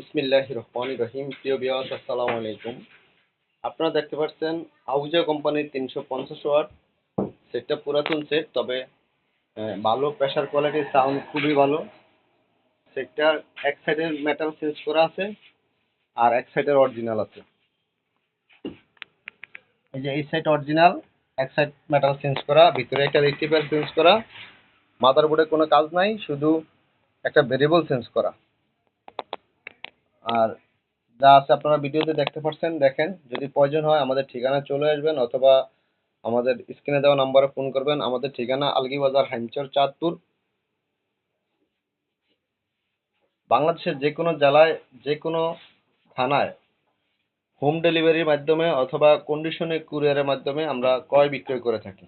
বিসমিল্লাহ রহমান রহিম। প্রিয় বিয়াস আসসালামু আলাইকুম। আপনারা দেখতে পাচ্ছেন আউজা কোম্পানির তিনশো পঞ্চাশ ওয়াট। সেটটা পুরাতন সেট তবে ভালো প্রেশার কোয়ালিটি সাউন্ড খুবই ভালো। সেটটার এক সাইডের মেটাল চেঞ্জ করা আছে, আর এক সাইডের অরিজিনাল আছে। এই যে এই সাইড অরিজিনাল এক সাইড মেটাল চেঞ্জ করা, ভিতরে একটা রেক্টিফায়ার চেঞ্জ করা। মাদারবোর্ডে কোনো কাজ নাই, শুধু একটা ভেরিয়েবল চেঞ্জ করা। আর যা আছে আপনারা ভিডিওতে দেখতে পাচ্ছেন দেখেন। যদি প্রয়োজন হয় আমাদের ঠিকানা চলে আসবেন অথবা আমাদের স্ক্রিনে দেওয়া নাম্বারে ফোন করবেন। আমাদের ঠিকানা আলগি বাজার হাইমচর চাঁদপুর। বাংলাদেশের যে কোনো জেলায় যে কোনো থানায় হোম ডেলিভারির মাধ্যমে অথবা কন্ডিশনে কুরিয়ারের মাধ্যমে আমরা ক্রয় বিক্রয় করে থাকি।